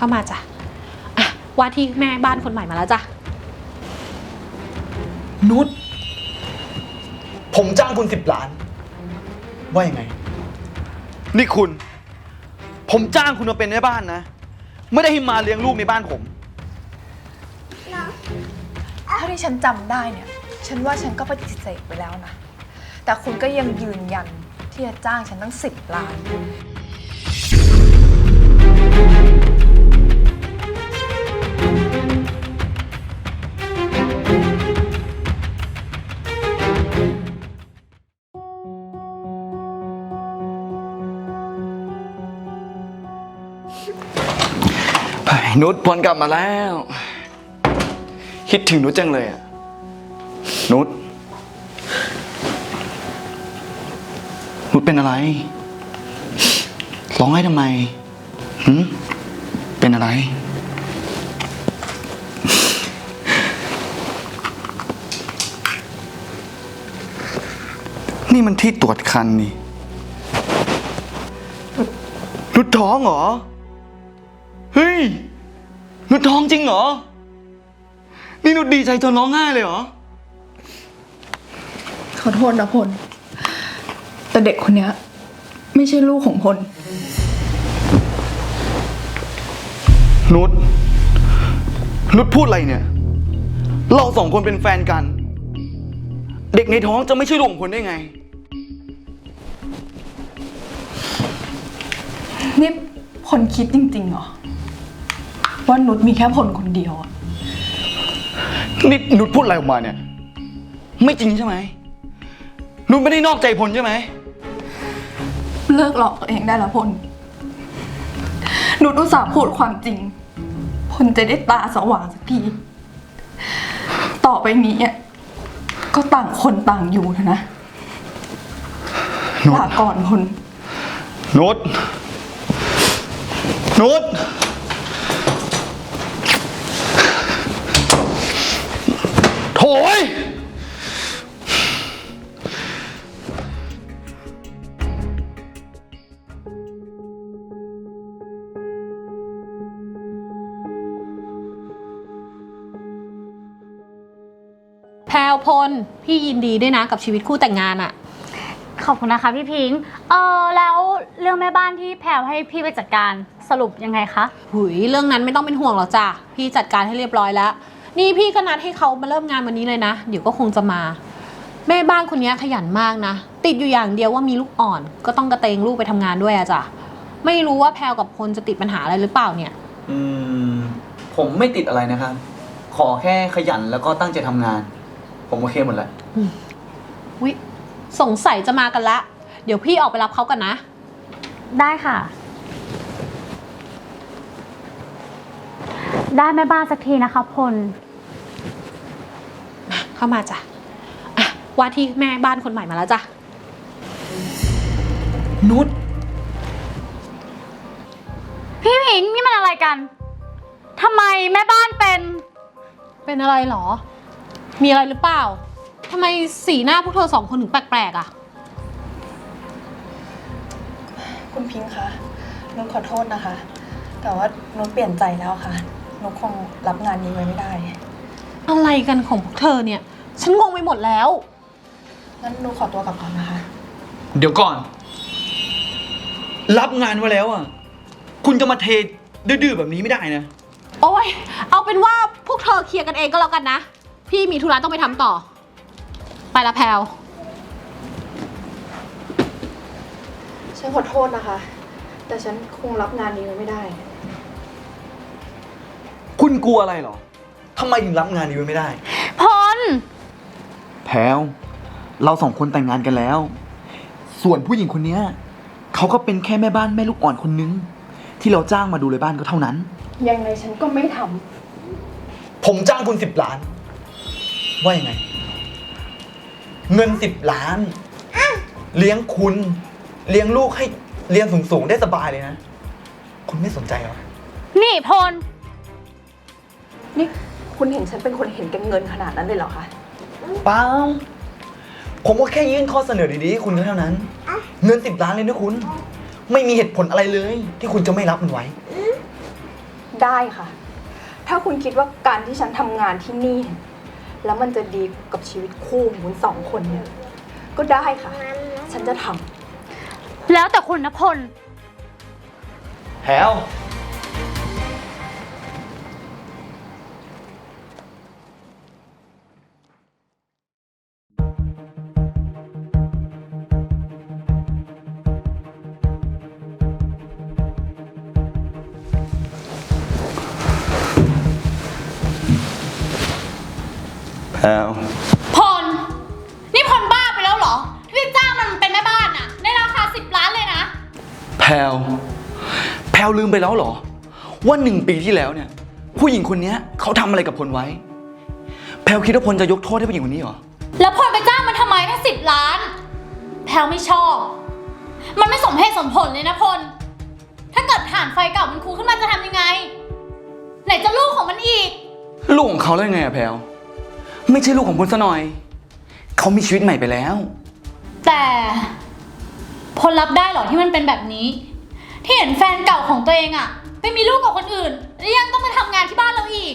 เข้ามาจ้ะอะว่าที่แม่บ้านคนใหม่มาแล้วจ้ะ นุชผมจ้างคุณสิบล้าน ว่ายังไง นี่คุณ ผมจ้างคุณมาเป็นแม่บ้านนะ ไม่ได้ให้มาเลี้ยงลูกในบ้านผม เท่าที่ฉันจำได้เนี่ย ฉันว่าฉันก็ปฏิเสธไปแล้วนะ แต่คุณก็ยังยืนยันที่จะจ้างฉันตั้งสิบล้าน นุชพลกลับมาแล้ว คิดถึงนุชจังเลยอะนุชนุชเป็นอะไร ร้องไห้ทำไมหืมเป็นอะไร นี่มันที่ตรวจคันนี่นุชนุชท้องเหรอ เฮ้ย นุชท้องจริงเหรอ นี่นุชดีใจจนร้องไห้เลยเหรอ ขอโทษนะพล แต่เด็กคนเนี้ย ไม่ใช่ลูกของพล นุช นุชพูดอะไรเนี่ย เราสองคนเป็นแฟนกัน เด็กในท้องจะไม่ใช่ลูกของคนได้ไง นี่พลคิดจริงๆเหรอ ว่านุชมีแค่พลคนเดียวอะนี่นุชพูดอะไรออกมาเนี่ย ไม่จริงใช่ไหมนุชไม่ได้นอกใจพลใช่ไหม เลิกหลอกตัวเองได้แล้วพล นุชอุตส่าห์พูดความจริง พลจะได้ตาสว่างสักที ต่อไปนี้อะก็ต่างคนต่างอยู่เถอะนะนุช ลาก่อนพล นุชนุช โถ ย แพลวพล พี่ยินดีด้วยนะกับชีวิตคู่แต่งงานอะขอบคุณนะคะพี่พิงค์เออแล้วเรื่องแม่บ้านที่แพรวให้พี่ไปจัดการสรุปยังไงคะ หุยเรื่องนั้นไม่ต้องเป็นห่วงหรอกจ้ะ พี่จัดการให้เรียบร้อยแล้ว นี่พี่ก็นัดให้เขามาเริ่มงานวันนี้เลยนะ เดี๋ยวก็คงจะมา แม่บ้านคนนี้ขยันมากนะ ติดอยู่อย่างเดียวว่ามีลูกอ่อน ก็ต้องกระเตงลูกไปทำงานด้วยอะจ้ะไม่รู้ว่าแพลวกับพลจะติดปัญหาอะไรหรือเปล่าเนี่ย อืม ผมไม่ติดอะไรนะครับ ขอแค่ขยันแล้วก็ตั้งใจทำงาน ผมโอเคหมดแล้ววิสงสัยจะมากันละ เดี๋ยวพี่ออกไปรับเขากันนะ ได้ค่ะ ได้แม่บ้านสักทีนะคะพลเข้ามาจ้ะอะว่าที่แม่บ้านคนใหม่มาแล้วจ้ะ นุชพี่พิงค์นี่มันอะไรกัน ทำไมแม่บ้านเป็น เป็นอะไรหรอ มีอะไรหรือเปล่าทำไมสีหน้าพวกเธอสองคนถึงแปลกๆอะคุณพิงค์คะนุชขอโทษนะคะ แต่ว่านุชเปลี่ยนใจแล้วค่ะ นุชคงรับงานนี้ไว้ไม่ได้ อะไรกันของพวกเธอเนี่ย ฉันงงไปหมดแล้ว งั้นนุชขอตัวกลับก่อนนะคะ เดี๋ยวก่อน รับงานไว้แล้วอะ คุณจะมาเทดื้อๆแบบนี้ไม่ได้นะ โอ้ยเอาเป็นว่าพวกเธอเคลียร์กันเองก็แล้วกันนะ พี่มีธุระต้องไปทำต่อ ไปละแพลวฉันขอโทษนะคะ แต่ฉันคงรับงานนี้ไว้ไม่ได้ คุณกลัวอะไรเหรอทำไมถึงรับงานนี้ไว้ไม่ได้ พล แพลวเราสองคนแต่งงานกันแล้ว ส่วนผู้หญิงคนเนี้ยเขาก็เป็นแค่แม่บ้านแม่ลูกอ่อนคนนึง ที่เราจ้างมาดูเลยบ้านก็เท่านั้น ยังไงฉันก็ไม่ทผมจ้างคุณสิบล้าน ว่ายังไง เงินสิบล้าน เลี้ยงคุณ เลี้ยงลูกให้เรียนสูงๆ ได้สบายเลยนะ คุณไม่สนใจเหรอ นี่พลำ นี่คุณเห็นฉันเป็นคนเห็นแกันเงินขนาดนั้นเลยเหรอคะ เปล่าผมก็แค่ยื่นข้อเสนอดีๆให้คุณก็เท่านั้น เงินสิบล้านเลยนะคุณ ไม่มีเหตุผลอะไรเลย ที่คุณจะไม่รับมันไว้งได้ค่ะ ถ้าคุณคิดว่าการที่ฉันทำงานที่นี่เนี่ยแล้วมันจะดีกับชีวิตคู่ของคุณสองคนเนี่ย ก็ได้ค่ะ ฉันจะทำ แล้วแต่คุณนะพลแพลว ลวแพลวลืมไปแล้วเหรอ ว่าหนึ่งปีที่แล้วเนี่ย ผู้หญิงคนเนี้ยเขาทำอะไรกับพลไว้ แพลวคิดว่าพลจะยกโทษให้ผู้หญิงคนนี้เหรอ แล้วพลไปจ้างมันทำไมแค่สิบล้าน แพลวไม่ชอบ มันไม่สมเหตุสมผลเลยนะพล ถ้าเกิดฐานไฟเก่ามันคูขึ้นมาจะทำยังไง ไหนจะลูกของมันอีก ลูกของเขาแล้วยังไงอะแพลวไม่ใช่ลูกของพลซะหน่อย เขามีชีวิตใหม่ไปแล้ว แต่ พลรับได้เหรอที่มันเป็นแบบนี้ ที่เห็นแฟนเก่าของตัวเองอะไปมีลูกกับคนอื่น แล้วยังต้องมาทำงานที่บ้านเราอีก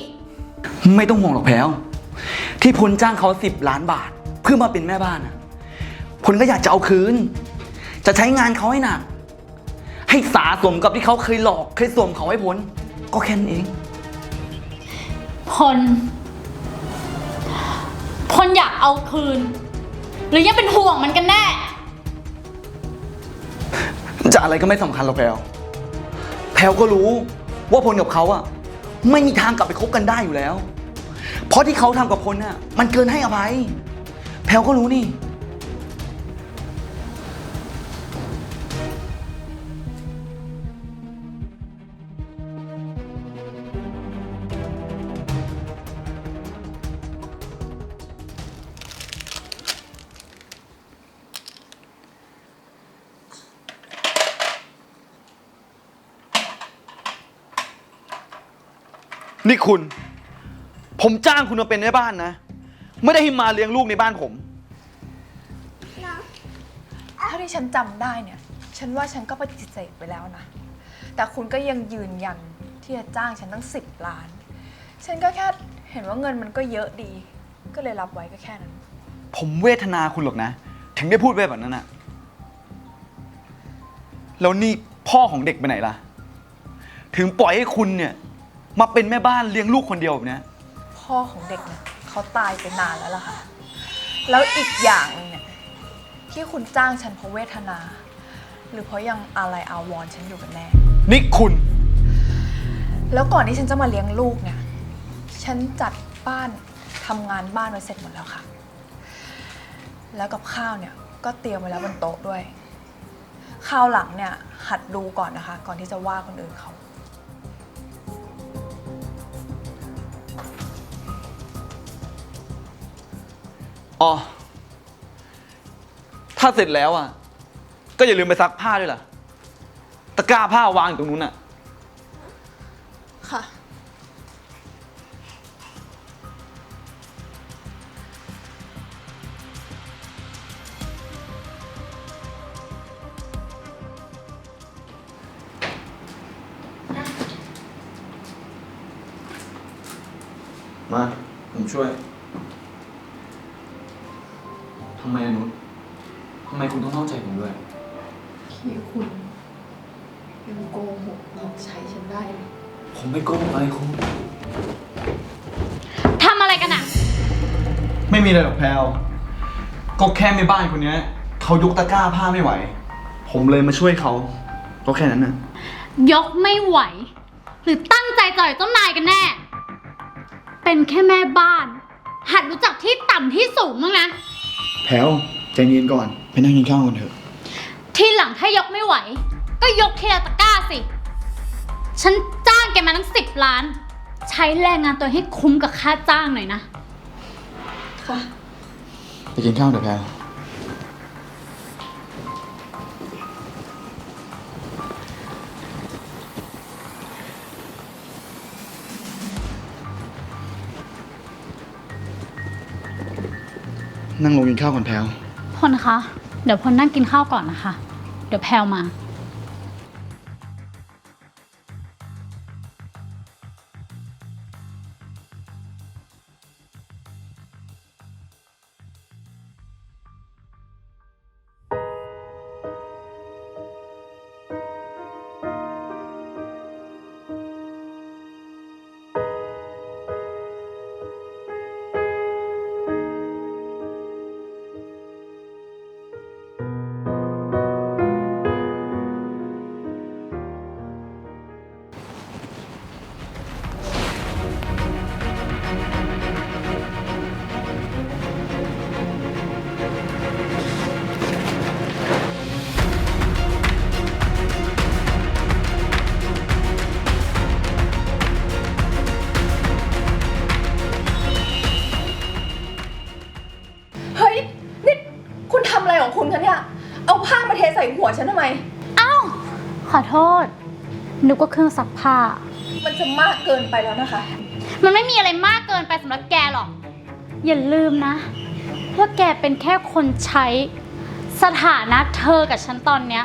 ไม่ต้องห่วงหรอกแพลวที่พลจ้างเขาสิบล้านบาท เพื่อมาเป็นแม่บ้านอะพลก็อยากจะเอาคืน จะใช้งานเขาให้หนัก ให้สาสมกับที่เขาเคยหลอกเคยสวมเขาให้พ้นก็แค่นั้นเอง พล พลอยากเอาคืน หรือยังเป็นห่วงมันกันแน่ จะอะไรก็ไม่สำคัญหรอกแพลวแพลวก็รู้ว่าพลกับเขาอะไม่มีทางกลับไปคบกันได้อยู่แล้ว เพราะที่เขาทำกับพลน่ะมันเกินให้อภัย แพลวก็รู้นี่ คุณ ผมจ้างคุณมาเป็นแม่บ้านนะ ไม่ได้ให้มาเลี้ยงลูกในบ้านผม เท่าที่ฉันจำได้เนี่ย ฉันว่าฉันก็ปฏิเสธไปแล้วนะ แต่คุณก็ยังยืนยันที่จะจ้างฉันตั้งสิบล้าน ฉันก็แค่เห็นว่าเงินมันก็เยอะดี ก็เลยรับไว้ก็แค่นั้น ผมเวทนาคุณหรอกนะ ถึงได้พูดไปแบบนั้นนะแล้วนี่พ่อของเด็กไปไหนล่ะ ถึงปล่อยให้คุณเนี่ย มาเป็นแม่บ้านเลี้ยงลูกคนเดียวแบบเนี้ยพ่อของเด็กเนี่ยเขาตายไปนานแล้วล่ะค่ะ แล้วอีกอย่างหนึงเนี่ยที่คุณจ้างฉันเพราะเวทนา หรือเพราะยังอะไรอาวรณ์ฉันอยู่กันแน่ นี่คุณ แล้วก่อนที่ฉันจะมาเลี้ยงลูกเนี่ย ฉันจัดบ้านทำงานบ้านไว้เสร็จหมดแล้วค่ะ แล้วกับข้าวเนี่ยก็เตรียมไว้แล้วบนโต๊ะด้วย ข้าวหลังเนี่ยหัดดูก่อนนะคะ ก่อนที่จะว่าคนอื่นเขา อ๋อ ถ้าเสร็จแล้วอะ ก็อย่าลืมไปซักผ้าด้วยล่ะ ตะกร้าผ้าวางอยู่ตรงนู้นอะ ค่ะ มา ผมช่วย ที่คุณยังโกหกหลอกใช้ฉันได้เลยผมไม่โกหกอะไรคุณ ทำอะไรกันอะไม่มีอะไรหรอกแพลวก็แค่แม่บ้านคนเนี้ยเขายกตะกร้าผ้าไม่ไหว ผมเลยมาช่วยเขา ก็แค่นั้นนะยกไม่ไหว หรือตั้งใจจ่อยเจ้านายกันแน่ เป็นแค่แม่บ้าน หัดรู้จักที่ต่ำที่สูงมั้างนะ แพลวใจเย็นก่อน ไปนั่งกินข้าวกันเถอะ ทีหลังถ้ายกไม่ไหว ก็ยกทีละตะกร้าสิ ฉันจ้างแกมาตั้งสิบล้าน ใช้แรงงานตัวให้คุ้มกับค่าจ้างหน่อยนะ ค่ะ ไปกินข้าวเถอะแพลวนั่งลงกินข้าวก่อนแพลวพลคะ เดี๋ยวพลนั่งกินข้าวก่อนนะคะ เดี๋ยวแพลวมา ษ นึกว่าเครื่องซักผ้า มันจะมากเกินไปแล้วนะคะ มันไม่มีอะไรมากเกินไปสำหรับแกหรอก อย่าลืมนะว่าแกเป็นแค่คนใช้ สถานะเธอกับฉันตอนเนี้ย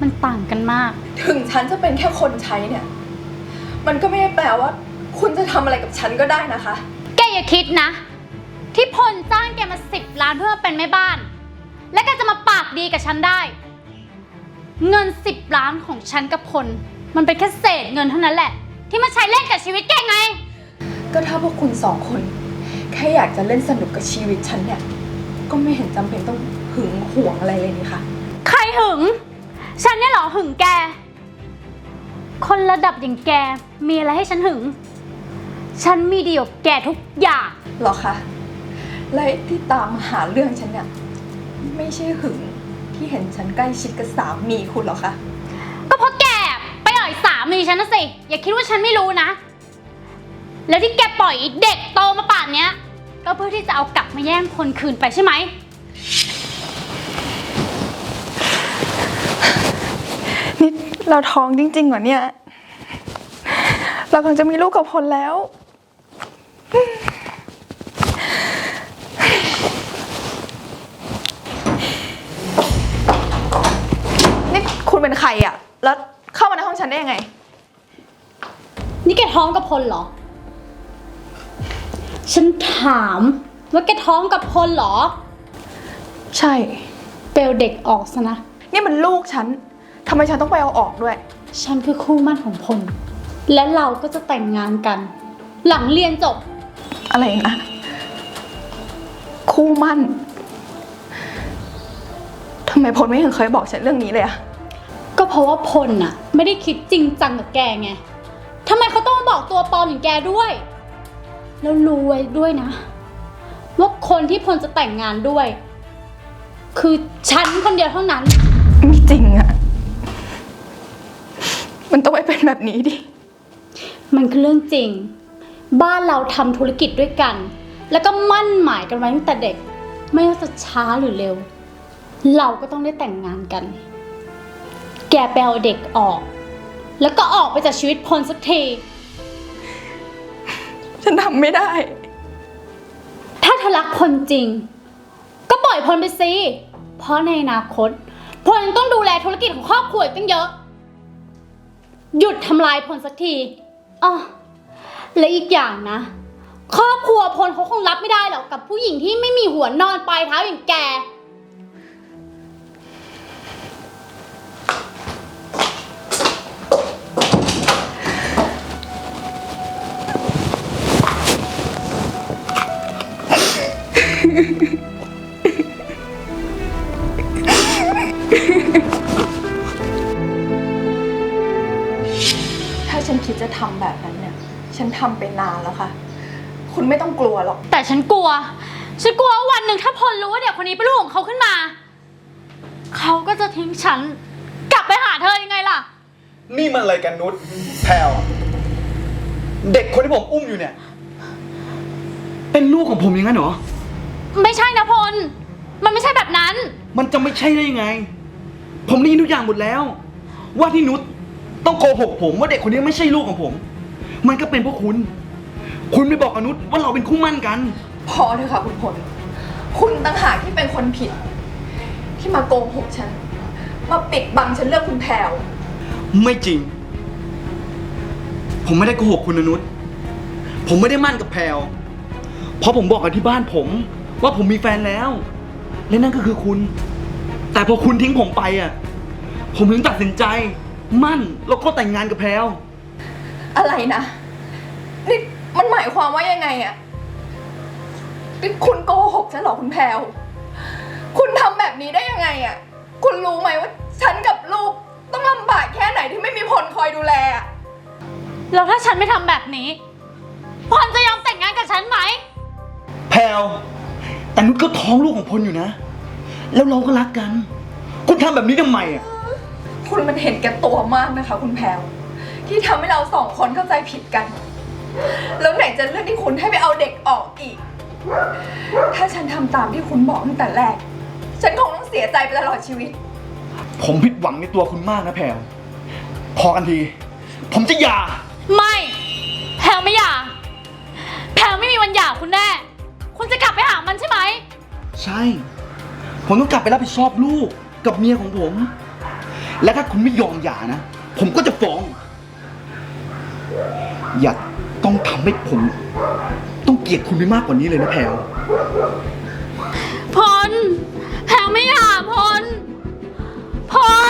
มันต่างกันมาก ถึงฉันจะเป็นแค่คนใช้เนี่ย มันก็ไม่ได้แปลว่า คุณจะทำอะไรกับฉันก็ได้นะคะ แกอย่าคิดนะ ที่พลจ้างแกมาสิบล้านเพื่อมาเป็นแม่บ้าน และแกจะมาปากดีกับฉันได้ เงินสิบล้านของฉันกับพลมันเป็นแค่เศษเงินเท่านั้นแหละ ที่มาใช้เล่นกับชีวิตแกไง ก็ถ้าพวกคุณสองคน แค่อยากจะเล่นสนุกกับชีวิตฉันเนี่ย ก็ไม่เห็นจำเป็นต้องหึงหวงอะไรเลยนี่ค่ะ ใครหึง ฉันเนี่ยเหรอหึงแก คนระดับอย่างแกมีอะไรให้ฉันหึง ฉันมีดีกว่าแกทุกอย่าง หรอคะและที่ตามมาหาเรื่องฉันเนี่ย ไม่ใช่หึง ที่เห็นฉันใกล้ชิดกับสามีคุณหรอคะ ก็เพราะแกไปอ่อยสามีฉันนะสิ อย่าคิดว่าฉันไม่รู้นะ แล้วที่แกปล่อยไอ้เด็กโตมาป่านเนี้ย ก็เพื่อที่จะเอากลับมาแย่งคนคืนไปใช่ไหม นี่เราท้องจริงๆเหรอเนี่ย เรากำลังจะมีลูกกับพลแล้ว นี่คุณเป็น ใครอะแล้วเข้ามาในห้องฉันได้ยังไง นี่แกท้องกับพลเหรอ ฉันถามว่าแกท้องกับพลเหรอ ใช่ เปลเด็กออกซะนะ นี่มันลูกฉันทำไมฉันต้องไปเอาออกด้วย ฉันคือคู่มั่นของพล และเราก็จะแต่งงานกัน หลังเรียนจบ อะไรนะคู่มั่นทำไมพลไม่เห็นเคยบอกฉันเรื่องนี้เลยอะ ก็เพราะว่าพลน่ะ ไม่ได้คิดจริงจังกับแกไงทำไมเขาต้องมาบอกตัวปลอมอย่างแกด้วย แล้วรู้ไว้ด้วยนะ ว่าคนที่พลจะแต่งงานด้วย คือฉันคนเดียวเท่านั้น ไม่จริงอะมันต้องไม่เป็นแบบนี้ดิ มันคือเรื่องจริง บ้านเราทำธุรกิจด้วยกัน แล้วก็มั่นหมายกันไว้ตั้งแต่เด็ก ไม่ว่าจะช้าหรือเร็ว เราก็ต้องได้แต่งงานกัน แกไปเอาเด็กออก แล้วก็ออกไปจากชีวิตพลสักที ฉันทำไม่ได้ ถ้าเธอรักพลจริง ก็ปล่อยพลไปสิ เพราะในอนาคตพลต้องดูแลธุรกิจของครอบครัวอีกตั้งเยอะ หยุดทำลายพลสักทีอ๋อและอีกอย่างนะ ครอบครัวพลเขาคงรับไม่ได้หรอกกับผู้หญิงที่ไม่มีหัวนอนปลายเท้าอย่างแก ถ้าฉันคิดจะทำแบบนั้นเนี่ย ฉันทำไปนานแล้วค่ะ คุณไม่ต้องกลัวหรอก แต่ฉันกลัว ฉันกลัวว่าวันหนึ่งถ้าพลรู้ว่าเด็กคนนี้เป็นลูกของเขาขึ้นมา เขาก็จะทิ้งฉัน กลับไปหาเธอยังไงล่ะ นี่มันอะไรกันนุชแพลวเด็กคนที่ผมอุ้มอยู่เนี่ย เป็นลูกของผมอย่างนั้นเหรอ ไม่ใช่นะพล มันไม่ใช่แบบนั้น มันจะไม่ใช่ได้ยังไง ผมได้ยินทุกอย่างหมดแล้ว ว่าที่นุชต้องโกหกผมว่าเด็กคนนี้ไม่ใช่ลูกของผม มันก็เป็นเพราะคุณ คุณไปบอกอนุชว่าเราเป็นคู่มั่นกัน พอเถอะค่ะคุณพล คุณต่างหากที่เป็นคนผิด ที่มาโกหกฉัน มาปิดบังฉันเรื่องคุณแพรวไม่จริง ผมไม่ได้โกหกคุณอนุชผมไม่ได้มั่นกับแพลวเพราะผมบอกกับที่บ้านผม ว่าผมมีแฟนแล้ว และนั่นก็คือคุณ แต่พอคุณทิ้งผมไปอะ ผมถึงตัดสินใจ มั่นแล้วก็แต่งงานกับแพลวอะไรนะ นี่มันหมายความว่ายังไงอะนี่คุณโกหกฉันเหรอคุณแพรวคุณทำแบบนี้ได้ยังไงอะคุณรู้ไหมว่าฉันกับลูกต้องลำบากแค่ไหนที่ไม่มีพลคอยดูแลอะแล้วถ้าฉันไม่ทำแบบนี้พลจะยอมแต่งงานกับฉันไหม แพลวแต่นุชก็ท้องลูกของพลอยู่นะ แล้วเราก็รักกัน คุณทำแบบนี้ทำไมอะ คุณมันเห็นแก่ตัวมากนะคะ คุณแพรวที่ทำให้เราสองคนเข้าใจผิดกัน แล้วไหนจะเรื่องที่คุณให้ไปเอาเด็กออกอีก ถ้าฉันทำตามที่คุณบอกตั้งแต่แรก ฉันคงต้องเสียใจไปตลอดชีวิต ผมผิดหวังในตัวคุณมากนะแพลวพอกันที ผมจะหย่า ไม่ แพลไม่อยาก แพลไม่มีวันหย่าคุณแน่ คุณจะกลับไปหามันใช่ไหม ใช่ ผมต้องกลับไปรับผิดชอบลูกกับเมียของผม และถ้าคุณไม่ยอมหย่านะ ผมก็จะฟ้อง อย่าต้องทำให้ผม ต้องเกลียดคุณไปมากกว่านี้เลยนะแพลวพลแพลไม่หาพลพล